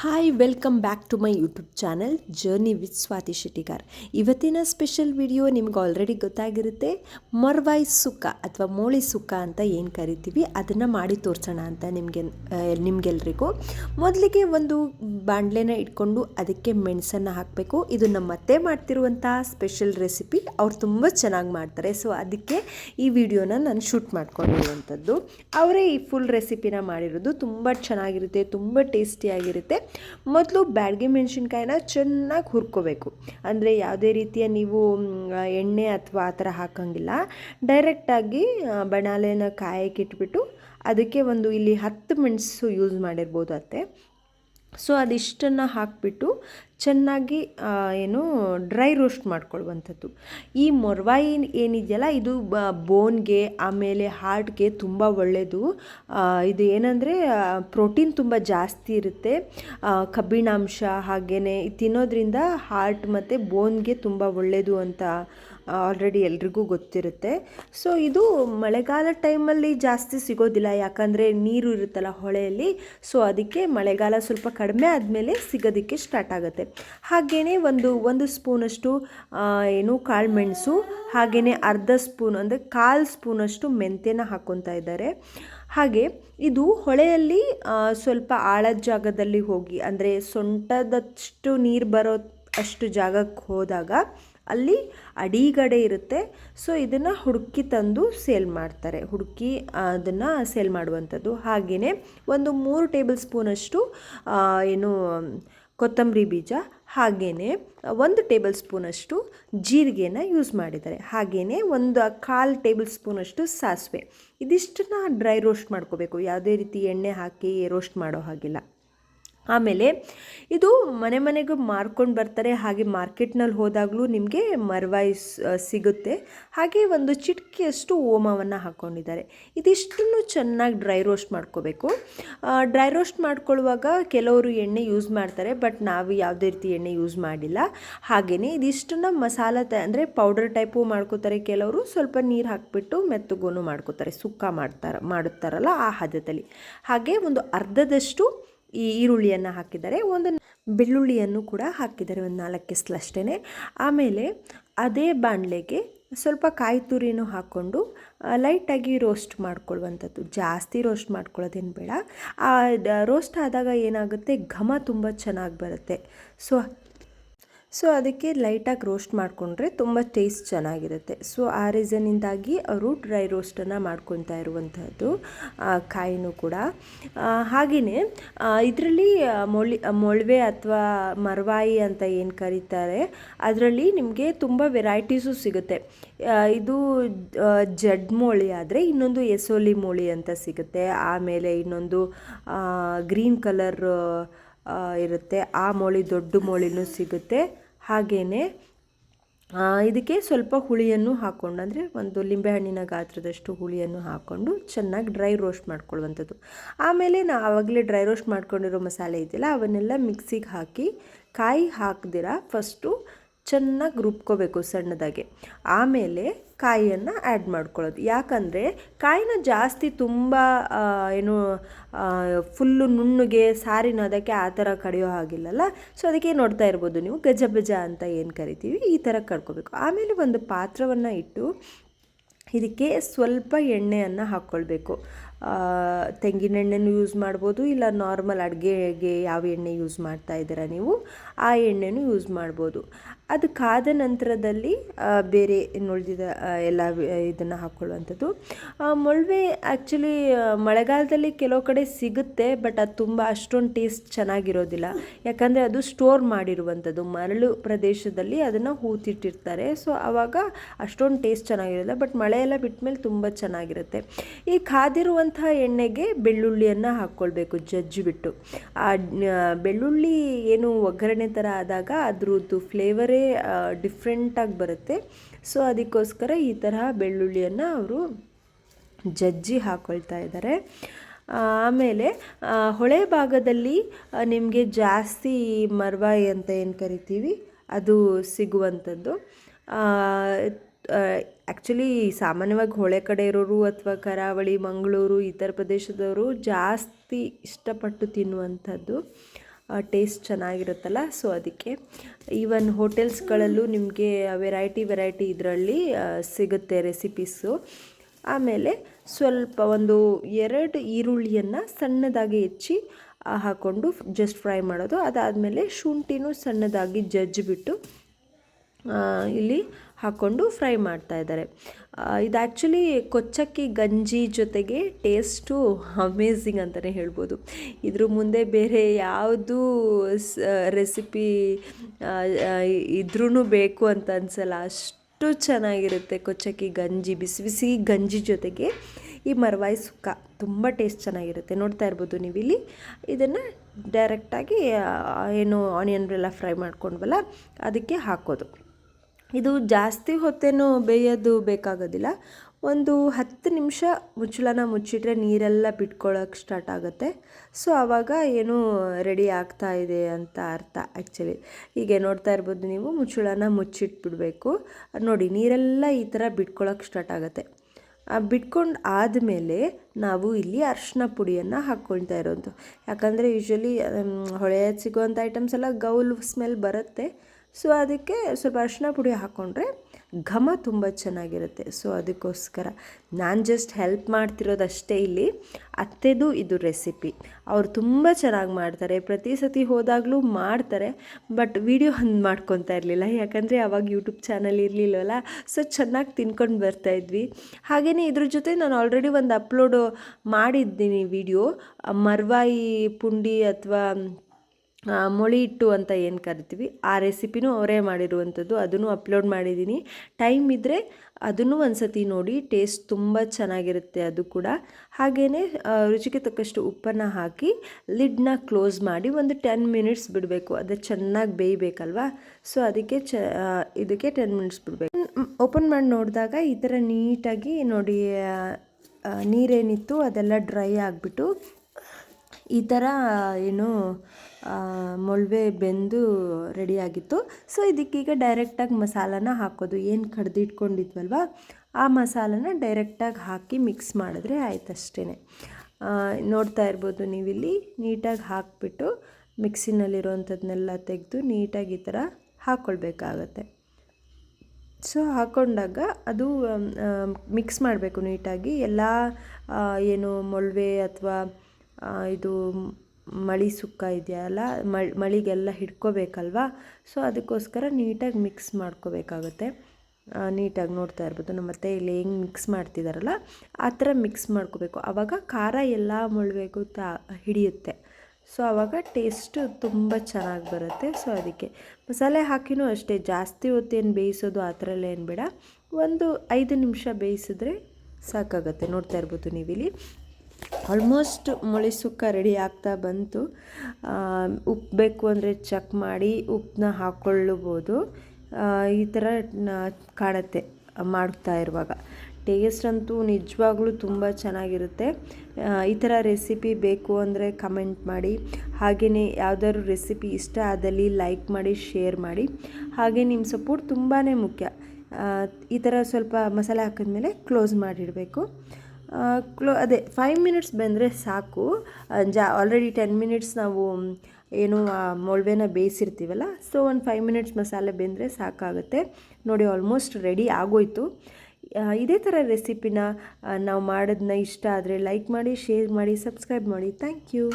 Hi welcome back to my YouTube channel journey with Swathi Shettigar ಇವತ್ತಿನ special video ನಿಮ್ಗೆ already ಗೊತ್ತಾಗಿರುತ್ತೆ, ಮರ್ವಾಯ್ ಸುಕ್ಕ ಅಥವಾ ಮೋಳಿ ಸುಕ್ಕ ಅಂತ ಏನು ಕರಿತೀವಿ, ಅದನ್ನು ಮಾಡಿ ತೋರಿಸೋಣ ಅಂತ ನಿಮಗೆ ನಿಮಗೆಲ್ರಿಗೂ. ಮೊದಲಿಗೆ ಒಂದು ಬಾಣಲೆನ ಇಟ್ಕೊಂಡು ಅದಕ್ಕೆ ಮೆಣಸನ್ನು ಹಾಕಬೇಕು. ಇದು ನಮ್ಮ ಅತ್ತೆ ಮಾಡ್ತಿರುವಂಥ ಸ್ಪೆಷಲ್ ರೆಸಿಪಿ ಅವ್ರು ತುಂಬ ಚೆನ್ನಾಗಿ ಮಾಡ್ತಾರೆ. ಸೊ ಅದಕ್ಕೆ ಈ ವಿಡಿಯೋನ ನಾನು ಶೂಟ್ ಮಾಡ್ಕೊಂಡಿರುವಂಥದ್ದು. ಅವರೇ ಈ ಫುಲ್ ರೆಸಿಪಿನ ಮಾಡಿರೋದು ತುಂಬ ಚೆನ್ನಾಗಿರುತ್ತೆ, ತುಂಬ ಟೇಸ್ಟಿಯಾಗಿರುತ್ತೆ ಮೊದಲು ಬ್ಯಾಡ್ಗೆ ಮೆಣಸಿನ್ಕಾಯಿನ ಚೆನ್ನಾಗಿ ಹುರ್ಕೋಬೇಕು. ಅಂದರೆ ಯಾವುದೇ ರೀತಿಯ ನೀವು ಎಣ್ಣೆ ಅಥವಾ ಆ ಥರ ಹಾಕೋಂಗಿಲ್ಲ. ಡೈರೆಕ್ಟಾಗಿ ಬಣಾಲೆನ ಕಾಯಕ್ಕಿಟ್ಬಿಟ್ಟು ಅದಕ್ಕೆ ಒಂದು ಇಲ್ಲಿ ಹತ್ತು ಮೆಣಸು ಯೂಸ್ ಮಾಡಿರ್ಬೋದು ಅತ್ತೆ. ಸೊ ಅದಿಷ್ಟನ್ನು ಹಾಕಿಬಿಟ್ಟು ಚೆನ್ನಾಗಿ ಏನು ಡ್ರೈ ರೋಸ್ಟ್ ಮಾಡ್ಕೊಳ್ಳುವಂಥದ್ದು ಈ ಮೊರ್ವಾಯಿ ಏನಿದೆಯಲ್ಲ, ಇದು ಬೋನ್ಗೆ, ಆಮೇಲೆ ಹಾರ್ಟ್ಗೆ ತುಂಬ ಒಳ್ಳೆಯದು ಇದು ಏನಂದರೆ ಪ್ರೋಟೀನ್ ತುಂಬ ಜಾಸ್ತಿ ಇರುತ್ತೆ. ಕಬ್ಬಿಣಾಂಶ ಹಾಗೆಯೇ ತಿನ್ನೋದ್ರಿಂದ ಹಾರ್ಟ್ ಮತ್ತು ಬೋನ್ಗೆ ತುಂಬ ಒಳ್ಳೆಯದು ಅಂತ ಆಲ್ರೆಡಿ ಎಲ್ರಿಗೂ ಗೊತ್ತಿರುತ್ತೆ. ಸೊ ಇದು ಮಳೆಗಾಲ ಟೈಮಲ್ಲಿ ಜಾಸ್ತಿ ಸಿಗೋದಿಲ್ಲ. ಯಾಕಂದರೆ ನೀರು ಇರುತ್ತಲ್ಲ ಹೊಳೆಯಲ್ಲಿ. ಸೊ ಅದಕ್ಕೆ ಮಳೆಗಾಲ ಸ್ವಲ್ಪ ಕಡಿಮೆ ಆದಮೇಲೆ ಸಿಗೋದಕ್ಕೆ ಸ್ಟಾರ್ಟ್ ಆಗುತ್ತೆ. ಹಾಗೆಯೇ ಒಂದು ಒಂದು ಸ್ಪೂನಷ್ಟು ಏನು ಏನು ಕಾಳುಮೆಣಸು ಹಾಗೆಯೇ ಅರ್ಧ ಸ್ಪೂನ್ ಅಂದರೆ ಕಾಲು ಸ್ಪೂನಷ್ಟು ಮೆಂತ್ಯನ ಹಾಕ್ಕೊತಾ ಇದ್ದಾರೆ. ಹಾಗೆ ಇದು ಹೊಳೆಯಲ್ಲಿ ಸ್ವಲ್ಪ ಆಳದ ಜಾಗದಲ್ಲಿ ಹೋಗಿ, ಅಂದರೆ ಸೊಂಟದಷ್ಟು ನೀರು ಬರೋ ಅಷ್ಟು ಜಾಗಕ್ಕೆ ಹೋದಾಗ ಅಲ್ಲಿ ಅಡಿಗಡೆ ಇರುತ್ತೆ. ಸೊ ಇದನ್ನು ಹುಡುಕಿ ತಂದು ಸೇಲ್ ಮಾಡ್ತಾರೆ. ಹುಡುಕಿ ಅದನ್ನು ಸೇಲ್ ಮಾಡುವಂಥದ್ದು. ಹಾಗೆಯೇ ಒಂದು ಮೂರು ಟೇಬಲ್ ಸ್ಪೂನಷ್ಟು ಏನು, ಕೊತ್ತಂಬರಿ ಬೀಜ. ಹಾಗೆಯೇ ಒಂದು ಟೇಬಲ್ ಸ್ಪೂನಷ್ಟು ಜೀರಿಗೆನ ಯೂಸ್ ಮಾಡಿದ್ದಾರೆ. ಹಾಗೆಯೇ ಒಂದು ಕಾಲು ಟೇಬಲ್ ಸ್ಪೂನಷ್ಟು ಸಾಸಿವೆ. ಇದಿಷ್ಟನ್ನ ಡ್ರೈ ರೋಸ್ಟ್ ಮಾಡ್ಕೋಬೇಕು. ಯಾವುದೇ ರೀತಿ ಎಣ್ಣೆ ಹಾಕಿ ರೋಸ್ಟ್ ಮಾಡೋ ಹಾಗಿಲ್ಲ. ಆಮೇಲೆ ಇದು ಮನೆ ಮನೆಗೂ ಮಾರ್ಕೊಂಡು ಬರ್ತಾರೆ, ಹಾಗೆ ಮಾರ್ಕೆಟ್ನಲ್ಲಿ ಹೋದಾಗಲೂ ನಿಮಗೆ ಮರವಾಯಿ ಸಿಗುತ್ತೆ. ಹಾಗೆ ಒಂದು ಚಿಟಿಕೆಯಷ್ಟು ಓಮವನ್ನು ಹಾಕ್ಕೊಂಡಿದ್ದಾರೆ ಇದಿಷ್ಟನ್ನು ಚೆನ್ನಾಗಿ ಡ್ರೈ ರೋಸ್ಟ್ ಮಾಡ್ಕೋಬೇಕು. ಡ್ರೈ ರೋಸ್ಟ್ ಮಾಡ್ಕೊಳ್ಳುವಾಗ ಕೆಲವರು ಎಣ್ಣೆ ಯೂಸ್ ಮಾಡ್ತಾರೆ, ಬಟ್ ನಾವು ಯಾವುದೇ ರೀತಿ ಎಣ್ಣೆ ಯೂಸ್ ಮಾಡಿಲ್ಲ. ಹಾಗೆಯೇ ಇದಿಷ್ಟನ್ನು ಮಸಾಲ ತ, ಅಂದರೆ ಪೌಡರ್ ಟೈಪು ಮಾಡ್ಕೋತಾರೆ ಕೆಲವರು. ಸ್ವಲ್ಪ ನೀರು ಹಾಕಿಬಿಟ್ಟು ಮೆತ್ತಗೂ ಮಾಡ್ಕೋತಾರೆ, ಸುಕ್ಕ ಮಾಡ್ತಾರೆ, ಮಾಡುತ್ತಾರಲ್ಲ ಆ ಹದದಲ್ಲಿ. ಹಾಗೆ ಒಂದು ಅರ್ಧದಷ್ಟು ಈ ಈರುಳ್ಳಿಯನ್ನು ಹಾಕಿದ್ದಾರೆ ಒಂದು ಬೆಳ್ಳುಳ್ಳಿಯನ್ನು ಕೂಡ ಹಾಕಿದ್ದಾರೆ ಒಂದು ನಾಲ್ಕು ಅಷ್ಟೇ ಆಮೇಲೆ ಅದೇ ಬಾಣಲೆಗೆ ಸ್ವಲ್ಪ ಕಾಯಿ ತುರಿನೂ ಹಾಕ್ಕೊಂಡು ಲೈಟಾಗಿ ರೋಸ್ಟ್ ಮಾಡ್ಕೊಳ್ಳುವಂಥದ್ದು. ಜಾಸ್ತಿ ರೋಸ್ಟ್ ಮಾಡ್ಕೊಳ್ಳೋದೇನು ಬೇಡ. ರೋಸ್ಟ್ ಆದಾಗ ಏನಾಗುತ್ತೆ? ಘಮ ತುಂಬ ಚೆನ್ನಾಗಿ ಬರುತ್ತೆ. ಸೊ ಸೊ ಅದಕ್ಕೆ ಲೈಟಾಗಿ ರೋಸ್ಟ್ ಮಾಡಿಕೊಂಡ್ರೆ ತುಂಬ ಟೇಸ್ಟ್ ಚೆನ್ನಾಗಿರುತ್ತೆ. ಸೊ ಆ ರೀಸನಿಂದಾಗಿ ಅವರು ಡ್ರೈ ರೋಸ್ಟನ್ನು ಮಾಡ್ಕೊತಾ ಇರುವಂಥದ್ದು ಕಾಯಿನೂ ಕೂಡ. ಹಾಗೆಯೇ ಇದರಲ್ಲಿ ಮೊಳಿ ಮೊಳವೆ ಅಥವಾ ಮರವಾಯಿ ಅಂತ ಏನು ಕರೀತಾರೆ, ಅದರಲ್ಲಿ ನಿಮಗೆ ತುಂಬ ವೆರೈಟೀಸು ಸಿಗುತ್ತೆ. ಇದು ಜಡ್ ಮೋಳಿ ಆದರೆ ಇನ್ನೊಂದು ಎಸೋಲಿ ಮೋಳಿ ಅಂತ ಸಿಗುತ್ತೆ. ಆಮೇಲೆ ಇನ್ನೊಂದು ಗ್ರೀನ್ ಕಲರ್ ಇರುತ್ತೆ. ಆ ಮೋಳಿ ದೊಡ್ಡ ಮೋಳಿನೂ ಸಿಗುತ್ತೆ. ಹಾಗೆಯೇ ಇದಕ್ಕೆ ಸ್ವಲ್ಪ ಹುಳಿಯನ್ನು ಹಾಕ್ಕೊಂಡು ಅಂದರೆ ಒಂದು ಲಿಂಬೆಹಣ್ಣಿನ ಗಾತ್ರದಷ್ಟು ಹುಳಿಯನ್ನು ಹಾಕ್ಕೊಂಡು ಚೆನ್ನಾಗಿ ಡ್ರೈ ರೋಸ್ಟ್ ಮಾಡ್ಕೊಳ್ಳುವಂಥದ್ದು. ಆಮೇಲೆ ನಾ ಆವಾಗಲೇ ಡ್ರೈ ರೋಸ್ಟ್ ಮಾಡ್ಕೊಂಡಿರೋ ಮಸಾಲೆ ಇದೆಯಲ್ಲ, ಅವನ್ನೆಲ್ಲ ಮಿಕ್ಸಿಗೆ ಹಾಕಿ, ಕಾಯಿ ಹಾಕ್ದಿರ, ಫಸ್ಟು ಚೆನ್ನಾಗಿ ರುಬ್ಕೋಬೇಕು ಸಣ್ಣದಾಗೆ. ಆಮೇಲೆ ಕಾಯಿಯನ್ನು ಆ್ಯಡ್ ಮಾಡ್ಕೊಳ್ಳೋದು. ಯಾಕಂದರೆ ಕಾಯಿನ ಜಾಸ್ತಿ ತುಂಬ ಏನು ಫುಲ್ಲು ನುಣ್ಣಗೆ, ಸಾರಿನ ಅದಕ್ಕೆ ಆ ಥರ ಕಡಿಯೋ ಹಾಗಿಲ್ಲಲ್ಲ? ಸೊ, ಅದಕ್ಕೆ ನೋಡ್ತಾ ಇರ್ಬೋದು ನೀವು? ಗಜಬಜ ಅಂತ ಏನು ಕರಿತೀವಿ? ಈ ಥರ ಕಡ್ಕೋಬೇಕು. ಆಮೇಲೆ ಒಂದು ಪಾತ್ರವನ್ನು ಇಟ್ಟು ಇದಕ್ಕೆ ಸ್ವಲ್ಪ ಎಣ್ಣೆಯನ್ನು ಹಾಕ್ಕೊಳ್ಬೇಕು. ತೆಂಗಿನ ಎಣ್ಣೆನೂ ಯೂಸ್ ಮಾಡ್ಬೋದು, ಇಲ್ಲ ನಾರ್ಮಲ್ ಅಡುಗೆಗೆ ಯಾವ ಎಣ್ಣೆ ಯೂಸ್ ಮಾಡ್ತಾ ಇದ್ದೀರಾ ನೀವು? ಆ ಎಣ್ಣೆನೂ ಯೂಸ್ ಮಾಡ್ಬೋದು. ಅದು ಕಾದ ನಂತರದಲ್ಲಿ ಬೇರೆ ಇನ್ನು ಉಳಿದಿದ ಎಲ್ಲ ಇದನ್ನು ಹಾಕ್ಕೊಳ್ಳುವಂಥದ್ದು ಮೊಳವೆ ಆ್ಯಕ್ಚುಲಿ ಮಳೆಗಾಲದಲ್ಲಿ ಕೆಲವು ಕಡೆ ಸಿಗುತ್ತೆ ಬಟ್ ಅದು ತುಂಬ ಅಷ್ಟೊಂದು ಟೇಸ್ಟ್ ಚೆನ್ನಾಗಿರೋದಿಲ್ಲ. ಯಾಕಂದರೆ ಅದು ಸ್ಟೋರ್ ಮಾಡಿರುವಂಥದ್ದು. ಮರಳು ಪ್ರದೇಶದಲ್ಲಿ ಅದನ್ನು ಹೂತಿಟ್ಟಿರ್ತಾರೆ. ಸೊ ಆವಾಗ ಅಷ್ಟೊಂದು ಟೇಸ್ಟ್ ಚೆನ್ನಾಗಿರೋಲ್ಲ ಬಟ್ ಮಳೆ ಎಲ್ಲ ಬಿಟ್ಮೇಲೆ ತುಂಬ ಚೆನ್ನಾಗಿರುತ್ತೆ. ಈ ಕಾದಿರುವಂಥ ಎಣ್ಣೆಗೆ ಬೆಳ್ಳುಳ್ಳಿಯನ್ನು ಹಾಕ್ಕೊಳ್ಬೇಕು, ಜಜ್ಜಿಬಿಟ್ಟು. ಆ ಬೆಳ್ಳುಳ್ಳಿ ಏನು ಒಗ್ಗರಣೆ ಥರ ಆದಾಗ ಅದ್ರದ್ದು ಫ್ಲೇವರೇ ಡಿಫ್ರೆಂಟಾಗಿ ಬರುತ್ತೆ. ಸೊ ಅದಕ್ಕೋಸ್ಕರ ಈ ತರಹ ಬೆಳ್ಳುಳ್ಳಿಯನ್ನು ಅವರು ಜಜ್ಜಿ ಹಾಕ್ಕೊಳ್ತಾ ಇದ್ದಾರೆ ಆಮೇಲೆ ಹೊಳೆ ಭಾಗದಲ್ಲಿ ನಿಮಗೆ ಜಾಸ್ತಿ ಮರ್ವಾಯಿ ಅಂತ ಏನು ಕರಿತೀವಿ? ಅದು ಸಿಗುವಂಥದ್ದು ಆ್ಯಕ್ಚುಲಿ ಸಾಮಾನ್ಯವಾಗಿ ಹೊಳೆ ಕಡೆ ಇರೋರು ಅಥವಾ ಕರಾವಳಿ, ಮಂಗಳೂರು ಇತರ ಪ್ರದೇಶದವರು ಜಾಸ್ತಿ ಇಷ್ಟಪಟ್ಟು ತಿನ್ನುವಂಥದ್ದು. ಟೇಸ್ಟ್ ಚೆನ್ನಾಗಿರುತ್ತಲ್ಲ ಸೊ ಅದಕ್ಕೆ ಈವನ್ ಹೋಟೆಲ್ಸ್ಗಳಲ್ಲೂ ನಿಮಗೆ ವೆರೈಟಿ ವೆರೈಟಿ ಇದರಲ್ಲಿ ಸಿಗುತ್ತೆ ರೆಸಿಪೀಸು ಆಮೇಲೆ ಸ್ವಲ್ಪ ಒಂದು ಎರಡು ಈರುಳ್ಳಿಯನ್ನು ಸಣ್ಣದಾಗಿ ಹೆಚ್ಚಿ ಹಾಕ್ಕೊಂಡು ಜಸ್ಟ್ ಫ್ರೈ ಮಾಡೋದು. ಅದಾದಮೇಲೆ ಶುಂಠಿನೂ ಸಣ್ಣದಾಗಿ ಜಜ್ಜಿಬಿಟ್ಟು ಇಲ್ಲಿ ಹಾಕ್ಕೊಂಡು ಫ್ರೈ ಮಾಡ್ತಾ ಇದ್ದಾರೆ. ಇದು ಆ್ಯಕ್ಚುಲಿ ಕೊಚ್ಚಕ್ಕಿ ಗಂಜಿ ಜೊತೆಗೆ ಟೇಸ್ಟು ಅಮೇಝಿಂಗ್ ಅಂತಲೇ ಹೇಳ್ಬೋದು. ಇದ್ರ ಮುಂದೆ ಬೇರೆ ಯಾವುದು ರೆಸಿಪಿ ಇದ್ರೂ ಬೇಕು ಅಂತ ಅನ್ಸಲ್ಲ. ಅಷ್ಟು ಚೆನ್ನಾಗಿರುತ್ತೆ ಕೊಚ್ಚಕ್ಕಿ ಗಂಜಿ, ಬಿಸಿ ಬಿಸಿ ಗಂಜಿ ಜೊತೆಗೆ. ಈ ಮರವಾಯಿ ಸುಕ್ಕ ತುಂಬ ಟೇಸ್ಟ್ ಚೆನ್ನಾಗಿರುತ್ತೆ. ನೋಡ್ತಾ ಇರ್ಬೋದು ನೀವು ಇಲ್ಲಿ ಇದನ್ನು ಡೈರೆಕ್ಟಾಗಿ ಏನು ಆನಿಯನ್ ಎಲ್ಲ ಫ್ರೈ ಮಾಡ್ಕೊಂಡ್ವಲ್ಲ, ಅದಕ್ಕೆ ಹಾಕೋದು. ಇದು ಜಾಸ್ತಿ ಹೊತ್ತೇನು ಬೇಯೋದು ಬೇಕಾಗೋದಿಲ್ಲ. ಒಂದು ಹತ್ತು ನಿಮಿಷ ಮುಚ್ಚಳನ ಮುಚ್ಚಿಟ್ರೆ ನೀರೆಲ್ಲ ಬಿಟ್ಕೊಳ್ಳೋಕೆ ಸ್ಟಾರ್ಟ್ ಆಗುತ್ತೆ. ಸೊ ಆವಾಗ ಏನು ರೆಡಿ ಆಗ್ತಾ ಇದೆ ಅಂತ ಅರ್ಥ ಆ್ಯಕ್ಚುಲಿ ಹೀಗೆ ನೋಡ್ತಾ ಇರ್ಬೋದು ನೀವು, ಮುಚ್ಚಳನ ಮುಚ್ಚಿಟ್ಬಿಡಬೇಕು. ನೋಡಿ, ನೀರೆಲ್ಲ ಈ ಥರ ಬಿಟ್ಕೊಳ್ಳೋಕೆ ಸ್ಟಾರ್ಟ್ ಆಗುತ್ತೆ. ಬಿಟ್ಕೊಂಡು ಆದಮೇಲೆ ನಾವು ಇಲ್ಲಿ ಅರಿಶಿನ ಪುಡಿಯನ್ನು ಹಾಕ್ಕೊಳ್ತಾ ಇರೋದು. ಯಾಕಂದರೆ ಯೂಶ್ವಲಿ ಹೊಳೆ ಸಿಗುವಂಥ ಐಟಮ್ಸ್ ಎಲ್ಲ ಗೌಲ್ ಸ್ಮೆಲ್ ಬರುತ್ತೆ. ಸೊ ಅದಕ್ಕೆ ಸ್ವಲ್ಪ ಅರಿಶಿನ ಪುಡಿ ಹಾಕ್ಕೊಂಡ್ರೆ ಘಮ ತುಂಬ ಚೆನ್ನಾಗಿರುತ್ತೆ. ಸೊ ಅದಕ್ಕೋಸ್ಕರ ನಾನು ಜಸ್ಟ್ ಹೆಲ್ಪ್ ಮಾಡ್ತಿರೋದಷ್ಟೇ ಇಲ್ಲಿ. ಅತ್ತೆದು ಇದು ರೆಸಿಪಿ. ಅವ್ರು ತುಂಬ ಚೆನ್ನಾಗಿ ಮಾಡ್ತಾರೆ. ಪ್ರತಿ ಸತಿ ಹೋದಾಗಲೂ ಮಾಡ್ತಾರೆ. ಬಟ್ ವಿಡಿಯೋ ಹಂಗೆ ಮಾಡ್ಕೊತಾ ಇರಲಿಲ್ಲ. ಯಾಕಂದರೆ ಅವಾಗ ಯೂಟ್ಯೂಬ್ ಚಾನಲ್ ಇರಲಿಲ್ಲವಲ್ಲ ಸೊ ಚೆನ್ನಾಗಿ ತಿನ್ಕೊಂಡು ಬರ್ತಾಯಿದ್ವಿ ಹಾಗೆಯೇ ಇದ್ರ ಜೊತೆ ನಾನು ಆಲ್ರೆಡಿ ಒಂದು ಅಪ್ಲೋಡು ಮಾಡಿದ್ದೀನಿ ವಿಡಿಯೋ. ಮರ್ವಾಯಿ ಪುಂಡಿ ಅಥವಾ ಮೊಳಿ ಹಿಟ್ಟು ಅಂತ ಏನು ಕರಿತೀವಿ, ಆ ರೆಸಿಪಿನೂ ಅವರೇ ಮಾಡಿರುವಂಥದ್ದು, ಅದನ್ನು ಅಪ್ಲೋಡ್ ಮಾಡಿದ್ದೀನಿ. ಟೈಮ್ ಇದ್ದರೆ ಅದನ್ನು ಒಂದು ಸತಿ ನೋಡಿ, ಟೇಸ್ಟ್ ತುಂಬ ಚೆನ್ನಾಗಿರುತ್ತೆ ಅದು ಕೂಡ. ಹಾಗೆಯೇ ರುಚಿಗೆ ತಕ್ಕಷ್ಟು ಉಪ್ಪನ್ನು ಹಾಕಿ, ಲಿಡ್ನ ಕ್ಲೋಸ್ ಮಾಡಿ ಒಂದು ಟೆನ್ ಮಿನಿಟ್ಸ್ ಬಿಡಬೇಕು. ಅದು ಚೆನ್ನಾಗಿ ಬೇಯಬೇಕಲ್ವಾ? ಸೊ, ಅದಕ್ಕೆ ಚ ಇದಕ್ಕೆ ಟೆನ್ ಮಿನಿಟ್ಸ್ ಬಿಡಬೇಕು. ಓಪನ್ ಮಾಡಿ ನೋಡಿದಾಗ ಈ ಥರ ನೀಟಾಗಿ ನೋಡಿ ನೀರೇನಿತ್ತು ಅದೆಲ್ಲ ಡ್ರೈ ಆಗಿಬಿಟ್ಟು ಈ ಥರ ಏನು ಮೊಳವೆ ಬೆಂದು ರೆಡಿಯಾಗಿತ್ತು ಸೊ ಇದಕ್ಕೀಗ ಡೈರೆಕ್ಟಾಗಿ ಮಸಾಲಾನ ಹಾಕೋದು. ಏನು ಕಡ್ದಿಟ್ಕೊಂಡಿದ್ವಲ್ವ? ಆ ಮಸಾಲನ ಡೈರೆಕ್ಟಾಗಿ ಹಾಕಿ ಮಿಕ್ಸ್ ಮಾಡಿದ್ರೆ ಆಯ್ತಷ್ಟೇ ನೋಡ್ತಾ ಇರ್ಬೋದು ನೀವಿಲ್ಲಿ. ನೀಟಾಗಿ ಹಾಕ್ಬಿಟ್ಟು ಮಿಕ್ಸಿನಲ್ಲಿರೋವಂಥದ್ದನ್ನೆಲ್ಲ ತೆಗೆದು ನೀಟಾಗಿ ಈ ಥರ ಹಾಕ್ಕೊಳ್ಬೇಕಾಗತ್ತೆ ಸೊ ಹಾಕ್ಕೊಂಡಾಗ ಅದು ಮಿಕ್ಸ್ ಮಾಡಬೇಕು ನೀಟಾಗಿ. ಎಲ್ಲ ಏನು ಮೊಳವೆ ಅಥವಾ ಇದು ಮಳಿ ಸುಕ್ಕ ಇದೆಯಲ್ಲ, ಮಳ್, ಮಳಿಗೆಲ್ಲ ಹಿಡ್ಕೋಬೇಕಲ್ವಾ? ಸೊ ಅದಕ್ಕೋಸ್ಕರ ನೀಟಾಗಿ ಮಿಕ್ಸ್ ಮಾಡ್ಕೋಬೇಕಾಗುತ್ತೆ. ನೀಟಾಗಿ ನೋಡ್ತಾ ಇರ್ಬೋದು. ನಮ್ಮ ಮತ್ತೆ ಇಲ್ಲಿ ಹೆಂಗೆ ಮಿಕ್ಸ್ ಮಾಡ್ತಿದ್ದಾರಲ್ಲ ಆ ಥರ ಮಿಕ್ಸ್ ಮಾಡ್ಕೋಬೇಕು. ಆವಾಗ ಖಾರ ಎಲ್ಲ ಮುಳ್ಬೇಕು ತಾ, ಹಿಡಿಯುತ್ತೆ. ಸೊ ಆವಾಗ ಟೇಸ್ಟು ತುಂಬ ಚೆನ್ನಾಗಿ ಬರುತ್ತೆ. ಸೊ ಅದಕ್ಕೆ ಮಸಾಲೆ ಹಾಕಿನೂ ಅಷ್ಟೇ. ಜಾಸ್ತಿ ಹೊತ್ತೇನು ಬೇಯಿಸೋದು ಆ ಥರ ಎಲ್ಲ ಏನು ಬೇಡ. ಒಂದು ಐದು ನಿಮಿಷ ಬೇಯಿಸಿದ್ರೆ ಸಾಕಾಗುತ್ತೆ. ನೋಡ್ತಾ ಇರ್ಬೋದು ನೀವಿಲ್ಲಿ. ಆಲ್ಮೋಸ್ಟ್ ಮೊಳೆ ಸುಕ್ಕ ರೆಡಿ ಆಗ್ತಾ ಬಂತು. ಉಪ್ಪು ಬೇಕು ಅಂದರೆ ಚೆಕ್ ಮಾಡಿ ಉಪ್ಪನ್ನ ಹಾಕ್ಕೊಳ್ಳಬೋದು ಈ ಥರ ಕಾಣುತ್ತೆ ಮಾಡ್ತಾ ಇರುವಾಗ. ಟೇಸ್ಟ್ ಅಂತೂ ನಿಜವಾಗ್ಲೂ ತುಂಬ ಚೆನ್ನಾಗಿರುತ್ತೆ. ಈ ಥರ ರೆಸಿಪಿ ಬೇಕು ಅಂದರೆ ಕಮೆಂಟ್ ಮಾಡಿ. ಹಾಗೆಯೇ ಯಾವುದಾದ್ರು ರೆಸಿಪಿ ಇಷ್ಟ ಆದಲ್ಲಿ ಲೈಕ್ ಮಾಡಿ ಶೇರ್ ಮಾಡಿ. ಹಾಗೆ ನಿಮ್ಮ ಸಪೋರ್ಟ್ ತುಂಬಾ ಮುಖ್ಯ. ಈ ಥರ ಸ್ವಲ್ಪ ಮಸಾಲೆ ಹಾಕಿದ್ಮೇಲೆ ಕ್ಲೋಸ್ ಮಾಡಿಡಬೇಕು. ಕ್ಲೋ, ಅದೇ ಫೈವ್ ಮಿನಿಟ್ಸ್ ಬಂದರೆ ಸಾಕು. ಜಾ ಆಲ್ರೆಡಿ ಟೆನ್ ಮಿನಿಟ್ಸ್ ನಾವು ಏನು ಮೊಳವೆನ ಬೇಯಿಸಿರ್ತೀವಲ್ಲ ಸೊ ಒಂದು ಫೈವ್ ಮಿನಿಟ್ಸ್ ಮಸಾಲೆ ಬೆಂದರೆ ಸಾಕಾಗುತ್ತೆ. ನೋಡಿ ಆಲ್ಮೋಸ್ಟ್ ರೆಡಿ ಆಗೋಯ್ತು. ಇದೇ ಥರ ರೆಸಿಪಿನ ನಾವು ಮಾಡೋದನ್ನ ಇಷ್ಟ ಆದರೆ ಲೈಕ್ ಮಾಡಿ ಶೇರ್ ಮಾಡಿ ಸಬ್ಸ್ಕ್ರೈಬ್ ಮಾಡಿ. Thank you